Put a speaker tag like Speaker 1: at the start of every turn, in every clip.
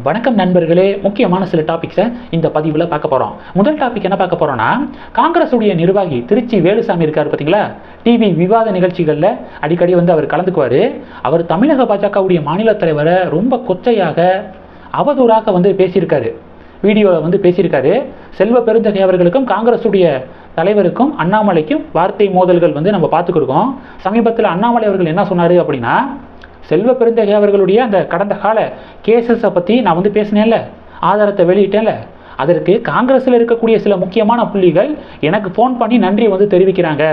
Speaker 1: வணக்கம் நண்பர்களே முக்கியமான சில டாபிக்ஸை இந்த பதிவில் பார்க்க போகிறோம் முதல் டாபிக் என்ன பார்க்க போகிறோம்னா காங்கிரஸுடைய நிர்வாகி திருச்சி வேலுசாமி இருக்கார் பார்த்தீங்களா டிவி விவாத நிகழ்ச்சிகளில் அடிக்கடி வந்து அவர் கலந்துக்குவார். அவர் தமிழக பாஜகவுடைய மாநில தலைவரை ரொம்ப கொச்சையாக அவதூறாக வந்து பேசியிருக்காரு. வீடியோவில் வந்து பேசியிருக்காரு. செல்வ பெருந்தகை அவர்களுக்கும் காங்கிரஸுடைய தலைவருக்கும் அண்ணாமலைக்கும் வார்த்தை மோதல்கள் வந்து நம்ம பார்த்துக்கிருக்கோம். சமீபத்தில் அண்ணாமலை அவர்கள் என்ன சொன்னார் அப்படின்னா செல்வ பெருந்தகை அவர்களுடைய அந்த கடந்த கால கேசஸை பற்றி நான் வந்து பேசினேன்ல ஆதாரத்தை வெளியிட்டேன்ல. அதற்கு காங்கிரஸில் இருக்கக்கூடிய சில முக்கியமான புள்ளிகள் எனக்கு ஃபோன் பண்ணி நன்றி வந்து தெரிவிக்கிறாங்க.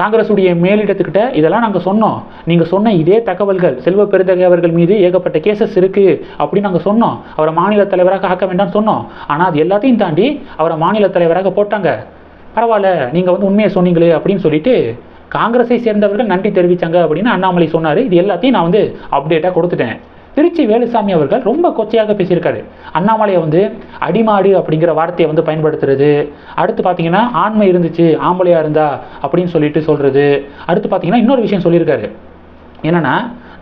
Speaker 1: காங்கிரஸுடைய மேலிடத்துக்கிட்ட இதெல்லாம் நாங்கள் சொன்னோம். நீங்கள் சொன்ன இதே தகவல்கள் செல்வ பெருந்தகை அவர்கள் மீது ஏகப்பட்ட கேசஸ் இருக்குது அப்படின்னு நாங்கள் சொன்னோம். அவரை மாநில தலைவராக ஆக்க வேண்டாம்னு சொன்னோம். ஆனால் அது எல்லாத்தையும் தாண்டி அவரை மாநில தலைவராக போட்டாங்க. பரவாயில்ல நீங்கள் வந்து உண்மையை சொன்னீங்களே அப்படின்னு சொல்லிட்டு காங்கிரஸை சேர்ந்தவர்கள் நன்றி தெரிவித்தாங்க அப்படின்னு அண்ணாமலை சொன்னார். இது எல்லாத்தையும் நான் வந்து அப்டேட்டாக கொடுத்துட்டேன். திருச்சி வேலுசாமி அவர்கள் ரொம்ப கொச்சையாக பேசியிருக்காரு. அண்ணாமலையை வந்து அடிமாடு அப்படிங்கிற வார்த்தையை வந்து பயன்படுத்துறது. அடுத்து பார்த்தீங்கன்னா ஆண்மை இருந்துச்சு ஆம்பளையாக இருந்தா அப்படின்னு சொல்லிட்டு சொல்கிறது அடுத்து பார்த்தீங்கன்னா இன்னொரு விஷயம் சொல்லியிருக்காரு. என்னென்னா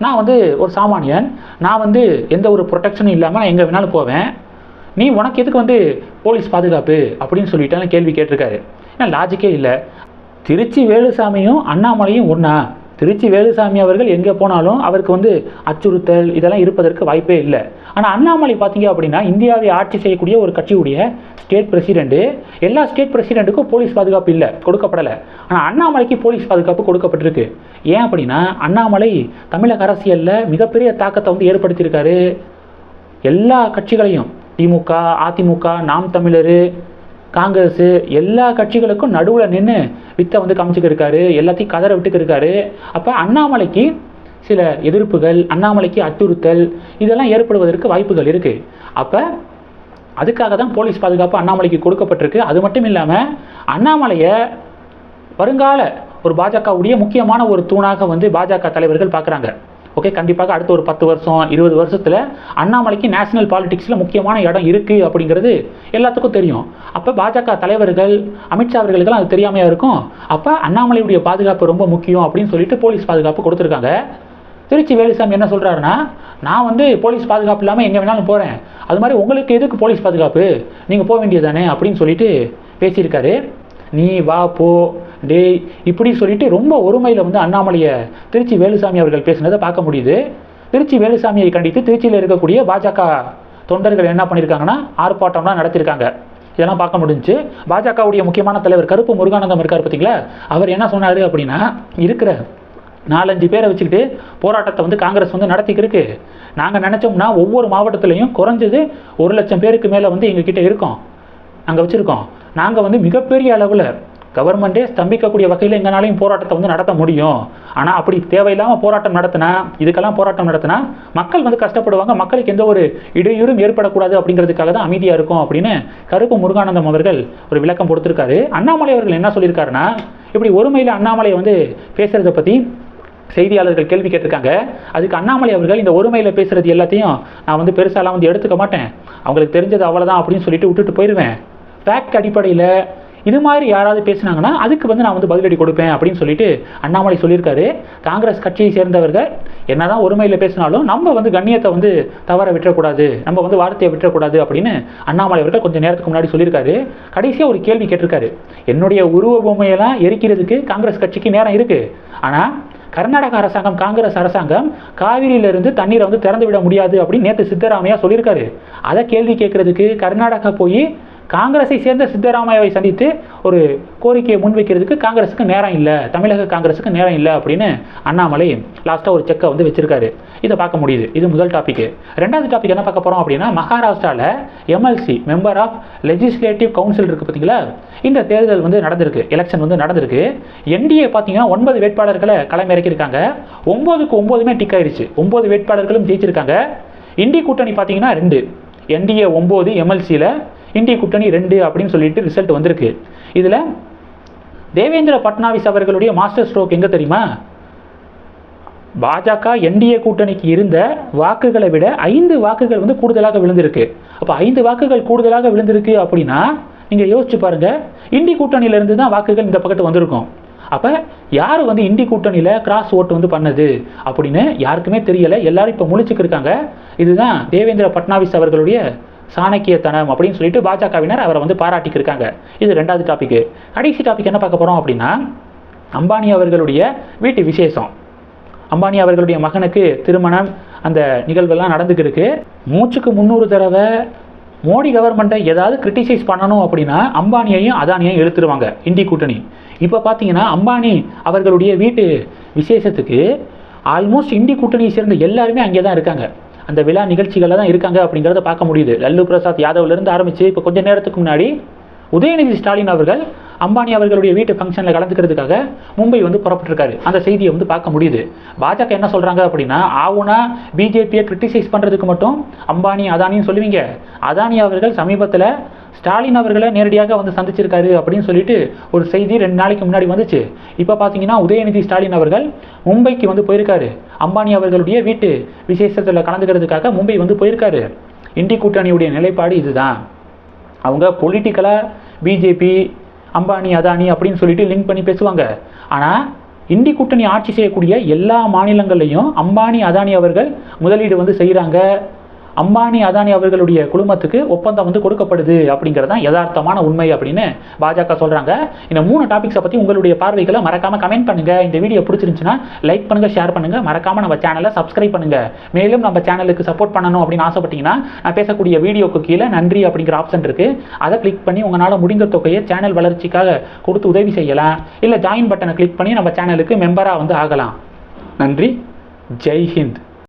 Speaker 1: நான் வந்து ஒரு சாமானியன். நான் வந்து எந்த ஒரு ப்ரொடெக்ஷனும் இல்லாமல் நான் எங்கே வேணாலும் போவேன். நீ உனக்கு எதுக்கு வந்து போலீஸ் பாதுகாப்பு அப்படின்னு சொல்லிட்டு கேள்வி கேட்டிருக்காரு. ஏன்னா லாஜிக்கே இல்லை. திருச்சி வேலுசாமியும் அண்ணாமலையும் ஒன்றா திருச்சி வேலுசாமி அவர்கள் எங்கே போனாலும் அவருக்கு வந்து அச்சுறுத்தல் இதெல்லாம் இருப்பதற்கு வாய்ப்பே இல்லை. ஆனால் அண்ணாமலை பார்த்தீங்க அப்படின்னா இந்தியாவை ஆட்சி செய்யக்கூடிய ஒரு கட்சியுடைய ஸ்டேட் பிரசிடெண்ட்டு எல்லா ஸ்டேட் பிரசிடெண்ட்டுக்கும் போலீஸ் பாதுகாப்பு இல்லை கொடுக்கப்படலை. ஆனால் அண்ணாமலைக்கு போலீஸ் பாதுகாப்பு கொடுக்கப்பட்டிருக்கு. ஏன் அப்படின்னா அண்ணாமலை தமிழக அரசியலில் மிகப்பெரிய தாக்கத்தை வந்து ஏற்படுத்தியிருக்காரு. எல்லா கட்சிகளையும் திமுக அதிமுக நாம் தமிழர் காங்கிரஸ் எல்லா கட்சிகளுக்கும் நடுவில் நின்று வித்தை வந்து காமிச்சுக்கிருக்காரு எல்லாத்தையும் கதற விட்டுக்கிருக்காரு. அப்போ அண்ணாமலைக்கு சில எதிர்ப்புகள் அண்ணாமலைக்கு அச்சுறுத்தல் இதெல்லாம் ஏற்படுவதற்கு வாய்ப்புகள் இருக்குது அப்போ அதுக்காக தான் போலீஸ் பாதுகாப்பு அண்ணாமலைக்கு கொடுக்கப்பட்டிருக்கு. அது மட்டும் இல்லாமல் அண்ணாமலையை வருங்கால ஒரு பாஜகவுடைய முக்கியமான ஒரு தூணாக வந்து பாஜக தலைவர்கள் பார்க்குறாங்க. ஓகே கண்டிப்பாக அடுத்த ஒரு பத்து வருஷம் இருபது வருஷத்தில் அண்ணாமலைக்கு நேஷனல் பாலிடிக்ஸில் முக்கியமான இடம் இருக்குது அப்படிங்கிறது எல்லாத்துக்கும் தெரியும். அப்போ பாஜக தலைவர்கள் அமித்ஷா அவர்களுக்கெல்லாம் அது தெரியாமையாக இருக்கும். அப்போ அண்ணாமலையுடைய பாதுகாப்பு ரொம்ப முக்கியம் அப்படின்னு சொல்லிட்டு போலீஸ் பாதுகாப்பு கொடுத்துருக்காங்க. திருச்சி வேலுசாமி என்ன சொல்கிறாருன்னா நான் வந்து போலீஸ் பாதுகாப்பு இல்லாமல் எங்கே வேணாலும் போகிறேன் அது மாதிரி உங்களுக்கு எதுக்கு போலீஸ் பாதுகாப்பு? நீங்கள் போக வேண்டியதானே அப்படின்னு சொல்லிட்டு பேசியிருக்காரு. நீ வா போ. டேய் இப்படி சொல்லிட்டு ரொம்ப ஒருமையில் வந்து அண்ணாமலையை திருச்சி வேலுசாமி அவர்கள் பேசினதை பார்க்க முடியுது. திருச்சி வேலுசாமியை கண்டித்து திருச்சியில் இருக்கக்கூடிய பாஜக தொண்டர்கள் என்ன பண்ணியிருக்காங்கன்னா ஆர்ப்பாட்டம்லாம் நடத்தியிருக்காங்க இதெல்லாம் பார்க்க முடிஞ்சுச்சு. பாஜகவுடைய முக்கியமான தலைவர் கருப்பு முருகானந்தம் இருக்கார் பார்த்தீங்களா? அவர் என்ன சொன்னார் அப்படின்னா இருக்கிற நாலஞ்சு பேரை வச்சுக்கிட்டு போராட்டத்தை வந்து காங்கிரஸ் வந்து நடத்திக்கிருக்கு. நாங்கள் நினச்சோம்னா ஒவ்வொரு மாவட்டத்துலேயும் குறைஞ்சது ஒரு லட்சம் பேருக்கு மேலே வந்து எங்ககிட்ட இருக்கோம். அங்கே வச்சுருக்கோம். நாங்கள் வந்து மிகப்பெரிய அளவில் கவர்மெண்ட்டே ஸ்தம்பிக்கக்கூடிய வகையில் எங்கனாலையும் போராட்டத்தை வந்து நடத்த முடியும். ஆனால் அப்படி தேவையில்லாமல் போராட்டம் நடத்தினா இதுக்கெல்லாம் போராட்டம் நடத்தினா மக்கள் வந்து கஷ்டப்படுவாங்க. மக்களுக்கு எந்த ஒரு இடையூறும் ஏற்படக்கூடாது அப்படிங்கிறதுக்காக தான் அமைதியாக இருக்கும் அப்படின்னு கருப்பு முருகானந்தம் அவர்கள் ஒரு விளக்கம் கொடுத்துருக்காரு. அண்ணாமலை அவர்கள் என்ன சொல்லியிருக்காருன்னா இப்படி ஒருமையில் அண்ணாமலை வந்து பேசுகிறத பற்றி செய்தியாளர்கள் கேள்வி கேட்டிருக்காங்க. அதுக்கு அண்ணாமலை அவர்கள் இந்த ஒருமையில் பேசுகிறது எல்லாத்தையும் நான் வந்து பெருசாலாம் வந்து எடுத்துக்க மாட்டேன். அவங்களுக்கு தெரிஞ்சது அவ்வளோதான் அப்படின்னு சொல்லிட்டு விட்டுட்டு போயிடுவேன் ஃபேக்ட் அடிப்படையில் இது மாதிரி யாராவது பேசுனாங்கன்னா அதுக்கு வந்து நான் வந்து பதிலடி கொடுப்பேன் அப்படின்னு சொல்லிட்டு அண்ணாமலை சொல்லியிருக்காரு. காங்கிரஸ் கட்சியை சேர்ந்தவர்கள் என்னதான் ஒருமையில் பேசினாலும் நம்ம வந்து கண்ணியத்தை வந்து தவற விட்டுறக்கூடாது நம்ம வந்து வார்த்தையை விட்டுறக்கூடாது அப்படின்னு அண்ணாமலை அவர்கள் கொஞ்சம் நேரத்துக்கு முன்னாடி சொல்லியிருக்காரு. கடைசியாக ஒரு கேள்வி கேட்டிருக்காரு. என்னுடைய உருவ பொம்மையெல்லாம் எரிக்கிறதுக்கு காங்கிரஸ் கட்சிக்கு நேரம் இருக்குது ஆனால் கர்நாடக அரசாங்கம் காங்கிரஸ் அரசாங்கம் காவிரியிலிருந்து தண்ணீரை வந்து திறந்து விட முடியாது அப்படின்னு நேற்று சித்தராமையா சொல்லியிருக்காரு. அதை கேள்வி கேட்கறதுக்கு கர்நாடகா போய் காங்கிரஸை சேர்ந்த சித்தராமையாவை சந்தித்து ஒரு கோரிக்கையை முன்வைக்கிறதுக்கு காங்கிரஸுக்கு நேரம் இல்லை தமிழக காங்கிரஸுக்கு நேரம் இல்லை அப்படின்னு அண்ணாமலை லாஸ்ட்டாக ஒரு செக்கை வந்து வச்சுருக்காரு. இதை பார்க்க முடியுது. இது முதல் டாப்பிக்கு ரெண்டாவது டாபிக் என்ன பார்க்க போகிறோம் அப்படின்னா மகாராஷ்டிராவில் MLC member of legislative council இருக்குது பார்த்தீங்களா? இந்த தேர்தல் வந்து நடந்திருக்கு. எலெக்ஷன் வந்து நடந்திருக்கு. என்டிஏ பார்த்தீங்கன்னா ஒன்பது வேட்பாளர்களை களமிறக்கியிருக்காங்க. ஒம்போதுக்கு ஒம்போதுமே டிக் ஆயிடுச்சு. ஒம்பது வேட்பாளர்களும் ஜெயிச்சிருக்காங்க. இந்தி கூட்டணி பார்த்தீங்கன்னா ரெண்டு. என்டிஏ ஒம்பது எம்எல்சியில் இந்திய கூட்டணி ரெண்டு அப்படின்னு சொல்லிட்டு ரிசல்ட் வந்திருக்கு. இதில் தேவேந்திர பட்னாவிஸ் அவர்களுடைய மாஸ்டர் ஸ்ட்ரோக் எங்கே தெரியுமா? பாஜக என்டிஏ கூட்டணிக்கு இருந்த வாக்குகளை விட ஐந்து வாக்குகள் வந்து கூடுதலாக விழுந்திருக்கு. அப்போ ஐந்து வாக்குகள் கூடுதலாக விழுந்திருக்கு அப்படின்னா நீங்கள் யோசிச்சு பாருங்க. இந்தி கூட்டணியிலேருந்து தான் வாக்குகள் இந்த பக்கத்து வந்திருக்கும். அப்போ யார் வந்து இந்தி கூட்டணியில் கிராஸ் ஓட்டு வந்து பண்ணது அப்படின்னு யாருக்குமே தெரியலை. எல்லாரும் இப்போ முழிச்சுக்கிருக்காங்க இதுதான் தேவேந்திர பட்னாவிஸ் அவர்களுடைய சாணக்கியத்தனம் அப்படின்னு சொல்லிட்டு பாஜகவினர் அவரை வந்து பாராட்டிக்கிருக்காங்க. இது ரெண்டாவது டாபிக் கடைசி டாபிக் என்ன பார்க்க போகிறோம் அப்படின்னா அம்பானி அவர்களுடைய வீட்டு விசேஷம். அம்பானி அவர்களுடைய மகனுக்கு திருமணம் அந்த நிகழ்வெல்லாம் நடந்துக்கிருக்கு. மூச்சுக்கு முந்நூறு தடவை மோடி கவர்மெண்ட்டை ஏதாவது கிரிட்டிசைஸ் பண்ணணும் அப்படின்னா அம்பானியையும் அதானியையும் எழுத்துருவாங்க இந்தி கூட்டணி. இப்போ பார்த்தீங்கன்னா அம்பானி அவர்களுடைய வீட்டு விசேஷத்துக்கு ஆல்மோஸ்ட் இந்தி கூட்டணியை சேர்ந்த எல்லாருமே அங்கே தான் இருக்காங்க. அந்த விழா நிகழ்ச்சிகளில் தான் இருக்காங்க அப்படிங்கிறத பார்க்க முடியுது. லல்லு பிரசாத் யாதவ்லேருந்து ஆரம்பித்து இப்போ கொஞ்ச நேரத்துக்கு முன்னாடி உதயநிதி ஸ்டாலின் அவர்கள் அம்பானி அவர்களுடைய வீட்டு ஃபங்க்ஷனில் கலந்துக்கிறதுக்காக மும்பை வந்து புறப்பட்டிருக்காரு. அந்த செய்தியை வந்து பார்க்க முடியுது. பாஜக என்ன சொல்கிறாங்க அப்படின்னா ஆவுனா பிஜேபியை கிரிட்டிசைஸ் பண்ணுறதுக்கு மட்டும் அம்பானி அதானின்னு சொல்லுவீங்க. அதானி அவர்கள் சமீபத்தில் ஸ்டாலின் அவர்களை நேரடியாக வந்து சந்திச்சிருக்காரு அப்படின்னு சொல்லிட்டு ஒரு செய்தி ரெண்டு நாளைக்கு முன்னாடி வந்துச்சு. இப்போ பார்த்தீங்கன்னா உதயநிதி ஸ்டாலின் அவர்கள் மும்பைக்கு வந்து போயிருக்காரு. அம்பானி அவர்களுடைய வீட்டு விசேஷத்தில் கலந்துக்கிறதுக்காக மும்பை வந்து போயிருக்காரு. இந்தி கூட்டணியுடைய நிலைப்பாடு இதுதான். அவங்க பொலிட்டிக்கலாக பிஜேபி அம்பானி அதானி அப்படின்னு சொல்லிட்டு லிங்க் பண்ணி பேசுவாங்க. ஆனால் இந்தி கூட்டணி ஆட்சி செய்யக்கூடிய எல்லா மாநிலங்கள்லையும் அம்பானி அதானி அவர்கள் முதலீடு வந்து செய்கிறாங்க அம்பானி அதானி அவர்களுடைய குழுமத்துக்கு ஒப்பந்தம் வந்து கொடுக்கப்படுது அப்படிங்கிறது தான் யதார்த்தமான உண்மை அப்படின்னு பாஜக சொல்கிறாங்க இந்த மூணு டாபிக்ஸை பற்றி உங்களுடைய பார்வைகளை மறக்காமல் கமெண்ட் பண்ணுங்கள் இந்த வீடியோ பிடிச்சிருந்துச்சுன்னா லைக் பண்ணுங்கள் ஷேர் பண்ணுங்கள் மறக்காமல் நம்ம சேனலை சப்ஸ்கிரைப் பண்ணுங்கள் மேலும் நம்ம சேனலுக்கு சப்போர்ட் பண்ணணும் அப்படின்னு ஆசைப்பட்டீங்கன்னா நான் பேசக்கூடிய வீடியோக்கு கீழே நன்றி அப்படிங்கிற ஆப்ஷன் இருக்குது அதை கிளிக் பண்ணி உங்களால் முடிந்த தொகையை சேனல் வளர்ச்சிக்காக கொடுத்து உதவி செய்யலாம். இல்லை ஜாயின் பட்டனை கிளிக் பண்ணி நம்ம சேனலுக்கு மெம்பராக வந்து ஆகலாம். நன்றி. ஜெய் ஹிந்த்.